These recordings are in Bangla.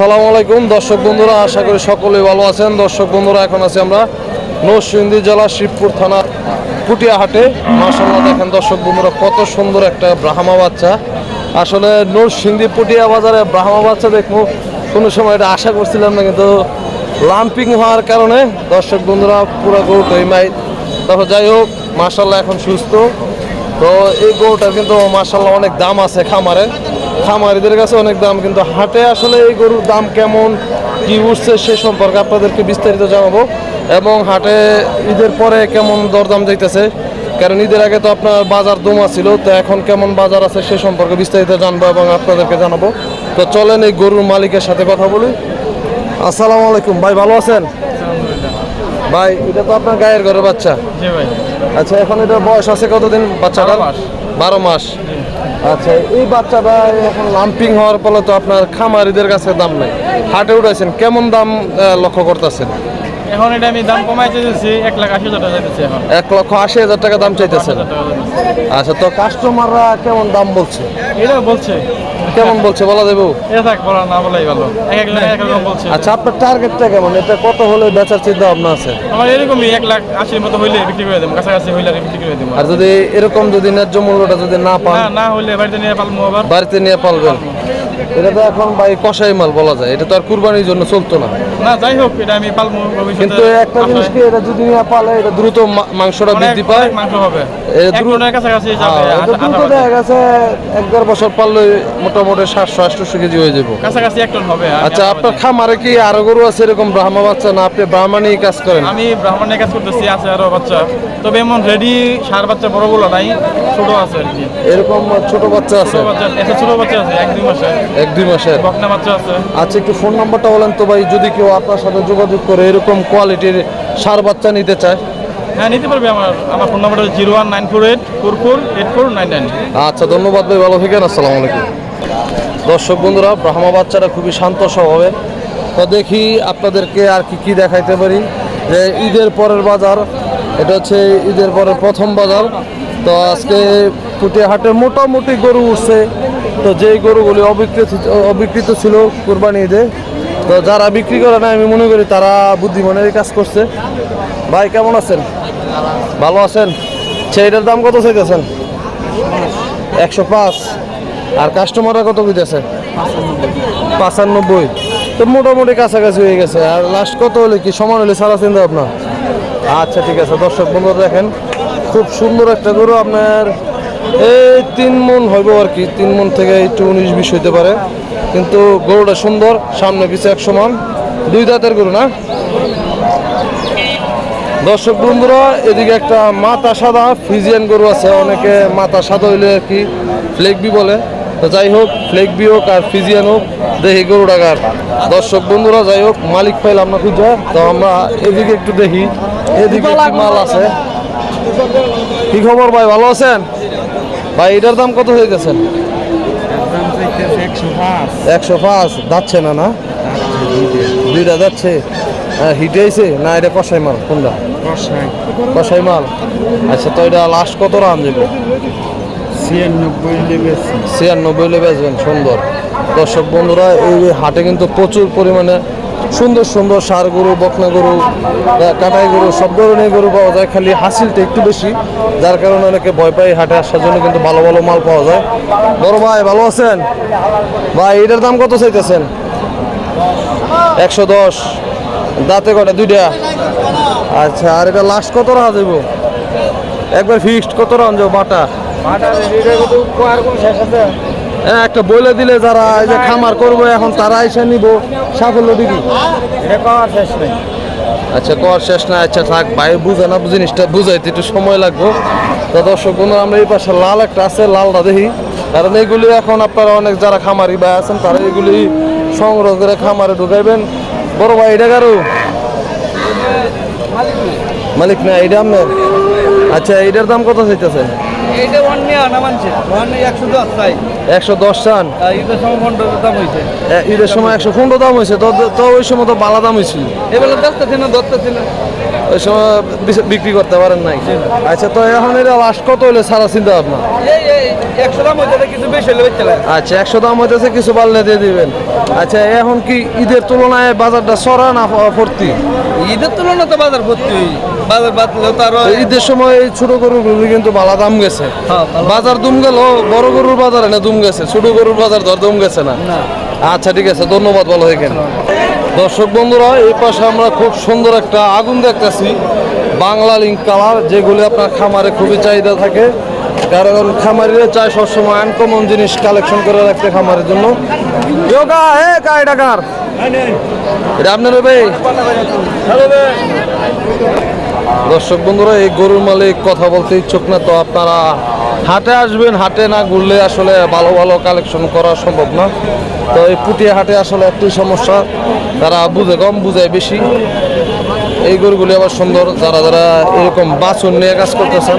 সালাম আলাইকুম। দর্শক বন্ধুরা, আশা করি সকলেই ভালো আছেন। দর্শক বন্ধুরা, এখন আছি আমরা নরসিংদী জেলা শিবপুর থানার পুটিয়াহাটে। মাসাল্লাহ দেখেন দর্শক বন্ধুরা, কত সুন্দর একটা ব্রাহ্মা বাচ্চা। আসলে নরসিংদী পুটিয়া বাজারে ব্রাহ্মা বাচ্চা দেখব, কোনো সময় এটা আশা করছিলাম না, কিন্তু লাম্পিং হওয়ার কারণে দর্শক বন্ধুরা, পুরো গরুটাই মাই তারপর যাই হোক মাসাল্লাহ এখন সুস্থ। তো এই গরুটার কিন্তু মাসাল্লাহ অনেক দাম আছে খামারে। খামারিদের কাছে অনেক দাম কিন্তু হাটে আসলে এই গরুর দাম কেমন কি উঠছে সে সম্পর্কে আপনাদেরকে বিস্তারিত জানাব। এবং হাটে ঈদের পরে কেমন দরদাম যাইতেছে কারণ ঈদের আগে তো আপনার বাজার দমা ছিল তো এখন কেমন বাজার আছে সে সম্পর্কে বিস্তারিত জানব এবং আপনাদেরকে জানাব। তো চলেন এই গরুর মালিকের সাথে কথা বলি। আসসালামু আলাইকুম ভাই ভালো আছেন? ভাই এটা তো আপনার গায়ের ঘরের বাচ্চা। আচ্ছা এখন এটা বয়স আছে কতদিন বাচ্চাটা বারো মাস। আচ্ছা এই বাচ্চাটা এখন লাম্পিং হওয়ার ফলে তো আপনার খামারিদের কাছে দাম নাই। হাটে উঠেছেন কেমন দাম লক্ষ্য করতেছেন? এখন এটা আমি দাম কমাই চাইতেছি এক লাখ আশি হাজার টাকা চাইতেছি এখন। এক লক্ষ আশি হাজার টাকা দাম চাইতেছেন। চাইতেছি। আচ্ছা তো কাস্টমাররা কেমন দাম বলছে? এটা বলছে। কেমন বলছে বলা দেবো এটা থাক বলা না বলাই ভালো। এক এক লাখ এক রকম বলছে। আচ্ছা আপনার টার্গেটটা কেমন? এটা কত হলে বেচার চিন্তা ভাবনা আছে? আমার এরকমই এক লাখ আশির মতো হইলে বিক্রি করে দেবো কাছাকাছি হইলে আর বিক্রি করে দেবো। আর যদি এরকম যদি ন্যায্য মূল্যটা যদি না পান? না না হইলে বাড়িতে নিয়ে পালবো আবার। বাড়িতে নিয়ে পালবেন। এটা তো এখন ভাই কষাই মাল বলা যায় এটা তো আর কুরবানির জন্য চলতো না। না যাই হোক এটা আমি পালবো কিন্তু একটা জিনিস কি এটা যদি না পালে এটা দ্রুত মাংসটা বৃদ্ধি পায়। মাংস হবে। এটা দ্রুত- কাছাকাছি যাবে হ্যাঁ, এটা আশা- দ্রুত দেখা গেছে এক দেড় বছর পারলে মোটামুটি সাতশো আটশো কেজি হয়ে যাব। কাছাকাছি এক টন হবে আচ্ছা আপনার খামারে কি আরও গরু আছে এরকম ব্রাহ্মা বাচ্চা? না আপনি ব্রাহ্মণই কাজ করেন। আমি ব্রাহ্মণের কাজ করতেছি আছে আরও বাচ্চা। তবে এমন রেডি সার বাচ্চা বড়গুলো নাই ছোট আছে আর কি। এরকম ছোট বাচ্চা আছে? ছোট বাচ্চা আছে এক দুই মাসে। এক দুই বকনা বাচ্চা আছে। আচ্ছা একটু ফোন নাম্বারটা বলেন তো ভাই যদি কেউ আপনার সাথে যোগাযোগ করে এরকম কোয়ালিটির সার বাচ্চা নিতে চায়? হ্যাঁ নিতে পারবে আমার আমার phone number zero one nine four eight four four eight four nine nine আচ্ছা ধন্যবাদ ভাই ভালো থাকেন আসসালামু আলাইকুম। দর্শক বন্ধুরা ব্রাহ্মা বাচ্চারা খুবই শান্ত স্বভাবে। তো দেখি আপনাদেরকে আর কি কি দেখাইতে পারি। যে ঈদের পরের বাজার এটা হচ্ছে ঈদের পরের প্রথম বাজার। তো আজকে পুটিয়াহাটের মোটামুটি গরু উঠছে। তো যেই গরুগুলি অবিকৃত অবিকৃত ছিল কুরবানি ঈদে তো যারা বিক্রি করে না আমি মনে করি তারা বুদ্ধিমানের কাজ করছে। ভাই, কেমন আছেন? ভালো আছেন? সেইটার দাম কত চাইতেছেন? একশো পাঁচ। আর কাস্টমাররা কত দিতেছে পাঁচানব্বই। তো মোটামুটি কাছাকাছি হয়ে গেছে। আর লাস্ট কত হলে কি সমান হলে সারা চিন্তা আপনার আচ্ছা ঠিক আছে। দর্শক বন্ধুরা দেখেন, খুব সুন্দর একটা গরু আপনার এই তিন মন হইব আর কি, তিন মন থেকে একটু উনিশ, বিশ হইতে পারে। কিন্তু গরুটা সুন্দর, সামনে পিছিয়ে এক সমান দুই দাঁতের গরু না? দর্শক বন্ধুরা, এদিকে একটা মাথা সাদা ফিজিয়ান গরু আছে, অনেকে মাথা সাদা হইলে আর কি ফ্লেকবি বলে। তো যাই হোক, ফ্লেকবি হোক আর ফিজিয়ান হোক, দেখি গরু ডাকার দর্শক বন্ধুরা, যাই হোক, মালিক পাইলাম না খুঁজে, তো আমরা এদিকে একটু দেখি, এদিকে মাল আছে? কি খবর ভাই, ভালো আছেন? ভাই, এটার দাম কত হয়ে গেছে? একশো পাঁচ। যাচ্ছে না না? দুইটা যাচ্ছে। হিটে আইছে? না, এটা কষাই মাল, কোনটা? কষাই মাল। আচ্ছা তো এটা লাস্ট কত রান যাবে ছিয়ানব্বই বেচবেন। সুন্দর। দর্শক বন্ধুরা, এই হাটে কিন্তু প্রচুর পরিমাণে সুন্দর সুন্দর সার গরু, বকনা গরু কাটাই গরু, সব ধরনের গরু পাওয়া যায়। খালি হাসিলটা একটু বেশি, যার কারণে অনেকে ভয় পায় হাটে আসার জন্য, কিন্তু ভালো ভালো মাল পাওয়া যায়। বড় ভাই, ভালো আছেন? ভাই, এটার দাম কত চাইতেছেন? একশো দশ। দাঁতে কটা দুইটা। আচ্ছা আর এটা লাস্ট কত রাখা যাইব একবার ফিক্সড কত রান যাব বাটা? একটা বলে দিলে যারা এই যে খামার করব এখন তারা এসে নিব। সাফল্য দিবি। আচ্ছা কর শেষ না। আচ্ছা থাক ভাই বুঝে না জিনিসটা বুঝাইতে একটু সময় লাগবে। তো দর্শক বন্ধু আমরা এই পাশে লাল একটা আছে লালটা দেখি। কারণ এইগুলি এখন আপনারা অনেক যারা খামারি ভাই আছেন তারা এগুলি সংগ্রহ করে খামারে ঢুকাইবেন। বড় ভাই এটা কারও? মালিক না এটা আপনার? আচ্ছা এটার দাম কত চাইতেছে এইটা আনা মানছে। একশো দশ তাই একশো দশ চান? ঈদের সময় পনেরো দাম হয়েছে ঈদের সময় একশো পনেরো দাম হয়েছে তো তো ওই সময় তো বালা দাম হয়েছিল এবেলা দশটা ছিল দশটা ছিল ওই সময় বিক্রি করতে পারেন নাই। আচ্ছা তো এখন এটা লাস্ট কত হলে সারা চিন্তা আপনার এই এই একশো দাম কিছু বেশি হলে আচ্ছা একশো দাম হইতেছে কিছু বাড়লে দিয়ে দিবেন। আচ্ছা এখন কি ঈদের তুলনায় বাজারটা সরা না ভর্তি ঈদের তুলনা তো বাজার ভর্তি বাজার বাদলেও তো আরও ঈদের সময় এই ছোট গরুগুলো কিন্তু ভালো দাম গেছে। হ্যাঁ, বাজার দুম গেল বড় গরুর বাজারে না দুম গেছে ছোট গরুর বাজার দর দুম গেছে না। আচ্ছা ঠিক আছে ধন্যবাদ ভালো দেখেন দর্শক বন্ধুরা এই পাশে আমরা খুব সুন্দর একটা আগুন দেখতেছি বাংলা লিঙ্ক কালার যেগুলি আপনার খামারে খুবই চাহিদা থাকে। কারণ খামারিরা চায় সবসময় আনকমন জিনিস কালেকশন করে রাখতে খামারের জন্য। যোগা হে কাই ডাকার ভাই দর্শক বন্ধুরা, এই গরুর মালিক কথা বলতে ইচ্ছুক না, তো আপনারা হাটে আসবেন, হাটে না ঘুরলে আসলে ভালো ভালো কালেকশন করা সম্ভব না। তো এই পুটিয়া হাটে আসলে একটি সমস্যা তারা বুঝে কম, বুঝায় বেশি। এই গরুগুলি আবার সুন্দর, যারা যারা এরকম বাছুর নিয়ে কাজ করতেছেন,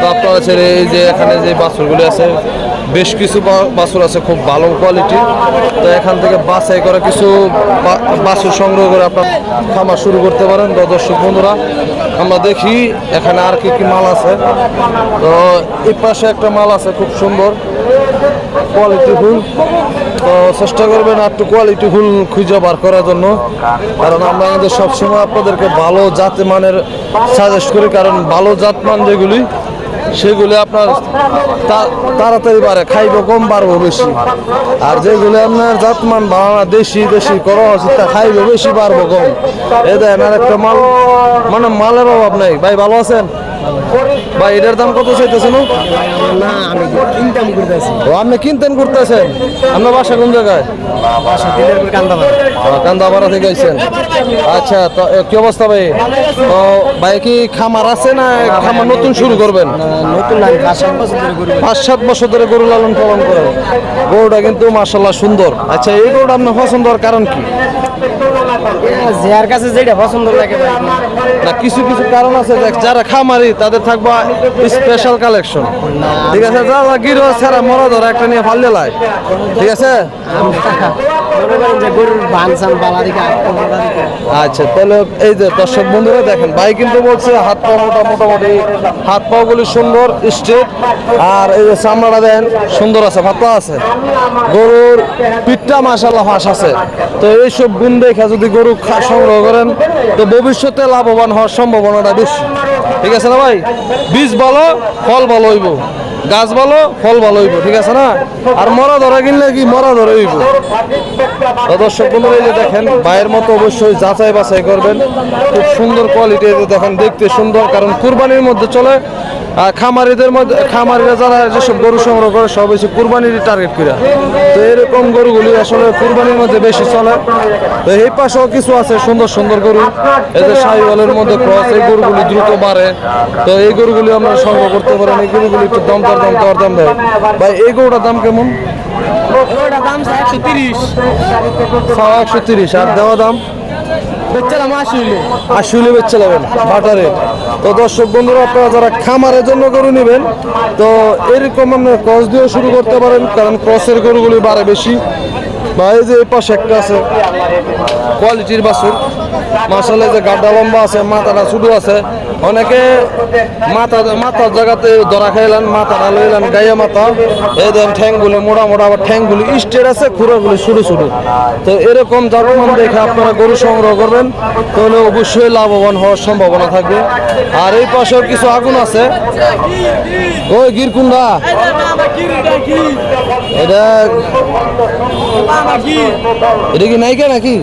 তো আপনারা ছেড়ে এই যে এখানে যে বাছুরগুলি আছে বেশ কিছু বাছুর আছে, খুব ভালো কোয়ালিটি তো এখান থেকে বাছাই করা কিছু বাছুর সংগ্রহ করে আপনার খামার শুরু করতে পারেন। দর্শক বন্ধুরা, আমরা দেখি এখানে আর কি কি মাল আছে। তো এই পাশে একটা মাল আছে, খুব সুন্দর কোয়ালিটি ফুল তো চেষ্টা করবেন একটু কোয়ালিটি ফুল খুঁজে বার করার জন্য। কারণ আমরা আমাদের সবসময় আপনাদেরকে ভালো জাত মানের সাজেস্ট করি, কারণ ভালো জাত মান যেগুলি সেগুলি আপনার তাড়াতাড়ি বাড়ে খাইব, কম বাড়বো বেশি। আর যেগুলো আপনার জাতমান বাড়ানা দেশি দেশি করা আছে তা খাইব, বেশি বাড়বো কম। এ দেন আর একটা মাল। মানে মালের অভাব নাই। ভাই, ভালো আছেন? ভাই এটার দাম কত চাইতেছেন? না আমি ইনকাম করতেছি ও আপনি কিনতেন করতেছেন আপনার বাসা কোন জায়গায়? কান্দাপাড়া। থেকে আইছেন। আচ্ছা তো কি অবস্থা ভাই? তো ভাই কি খামার আছে না খামার নতুন শুরু করবেন? নতুন পাঁচ সাত বছর ধরে করি পাঁচ সাত বছর ধরে গরু লালন পালন করেন। গরুটা কিন্তু মার্শাল্লাহ সুন্দর। আচ্ছা এই গরুটা আপনার পছন্দ হওয়ার কারণ কি? আচ্ছা তাহলে এই যে দর্শক বন্ধুরা দেখেন, ভাই কিন্তু বলছে হাত পা মোটা, মোটামুটি। হাত পা গুলি সুন্দর স্ট্রেট আর এই যে চামড়াটা দেন, সুন্দর আছে, পাতলা আছে। গরুর পিঠটা মাসাল্লাহ ফাঁস আছে। তো এইসব গুণ দেখে যদি গরু খা- সংগ্রহ করেন, তো ভবিষ্যতে লাভবান হওয়ার সম্ভাবনাটা বেশি। ঠিক আছে না ভাই? বীজ ভালো, ফল ভালো হইব। গাছ ভালো, ফল ভালো হইব। ঠিক আছে না? আর মরা ধরা কিনলে কি মরা ধরে হইব? দর্শক বন্ধুরা যে দেখেন, ভাইয়ের মতো অবশ্যই যাচাই বাছাই করবেন। খুব সুন্দর কোয়ালিটি দেখেন, দেখতে সুন্দর, কারণ কুরবানির মধ্যে চলে খামারিদের মধ্যে খামারিরা যারা যেসব গরু সংগ্রহ করে সব হচ্ছে কুরবানির টার্গেট করে। তো এরকম গরুগুলি আসলে কুরবানির মধ্যে বেশি চলে। তো এই পাশেও কিছু আছে সুন্দর সুন্দর গরু। এদের শাহিওয়ালের মধ্যে ক্রস এই গরুগুলি দ্রুত বাড়ে। তো এই গরুগুলি আমরা সংগ্রহ করতে পারেন। এই গরুগুলি একটু দম দর দম দর দাম দেয়। ভাই এই গরুটার দাম কেমন? ওটা একশো তিরিশ। একশো তিরিশ। আর দেওয়া দাম? বেচারা মাস হইল বেচে নেবেন বাটারে। তো দর্শক বন্ধুরা, আপনারা যারা খামারের জন্য গরু নেবেন, তো এরকম আপনার ক্রস দিয়েও শুরু করতে পারেন, কারণ ক্রসের গরুগুলি বাড়ে বেশি। বা এই যে এই পাশে একটা আছে কোয়ালিটির বাছুর। মাসালে যে গাড্ডা লম্বা আছে, মাথাটা ছোটো আছে। অনেকে মাথা মাথার জায়গাতে ধরা খাইলেন, মাথাটা লইলেন গাইয়া মাথা। এই দেন ঠ্যাংগুলি মোটা মোটা আবার ঠ্যাংগুলি স্টেট আছে, খুঁড়াগুলি ছোটো ছোটো তো এরকম জাতমান দেখে আপনারা গরু সংগ্রহ করবেন, তাহলে অবশ্যই লাভবান হওয়ার সম্ভাবনা থাকবে। আর এই পাশেও কিছু আগুন আছে। ওই গিরকুন্ডা। এটা এটা কি নায়িকা নাকি?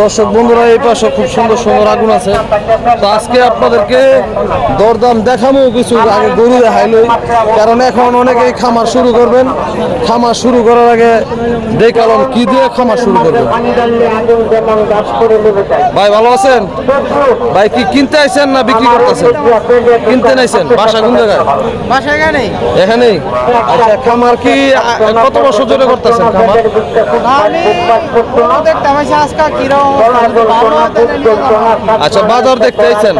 দর্শক বন্ধুরা, এই পাশে খুব সুন্দর সুন্দর আগুন আছে। তো আজকে আপনাদেরকে দরদাম দেখামো কিছু আগে গরু দেখাইলই কারণ এখন অনেকেই খামার শুরু করবেন। খামার শুরু করার আগে দেখালাম কি দিয়ে খামার শুরু করবেন? ভাই, ভালো আছেন? ভাই, কি কিনতে আইছেন না বিক্রি করতেছেন? কিনতে নাইছেন? বাসা কোন জায়গায়? বাসা এখানেই? আচ্ছা আচ্ছা খামার কি কত বছর ধরে করতেছেন খামার? আচ্ছা বাজার দেখতে আইছেন?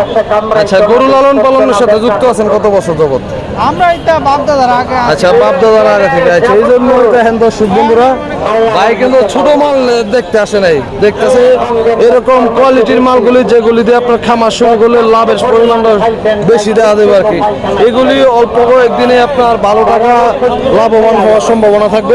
আচ্ছা গরু লালন পালনের সাথে যুক্ত আছেন কত বছর যাবত আমরা এটা বাপদাদার আগে আচ্ছা বাপ দাদার আগে থেকে আছে এই জন্য দেখেন দর্শক বন্ধুরা ভাই কিন্তু ছোট মাল দেখতে আসে নাই। দেখতেছে এরকম কোয়ালিটির মালগুলি যেগুলি দিয়ে আপনার খামার শুরু করলে লাভের পরিমাণটা বেশি দেওয়া দেবে আর কি। এগুলি অল্প একদিনে আপনার ভালো টাকা লাভবান হওয়ার সম্ভাবনা থাকবে।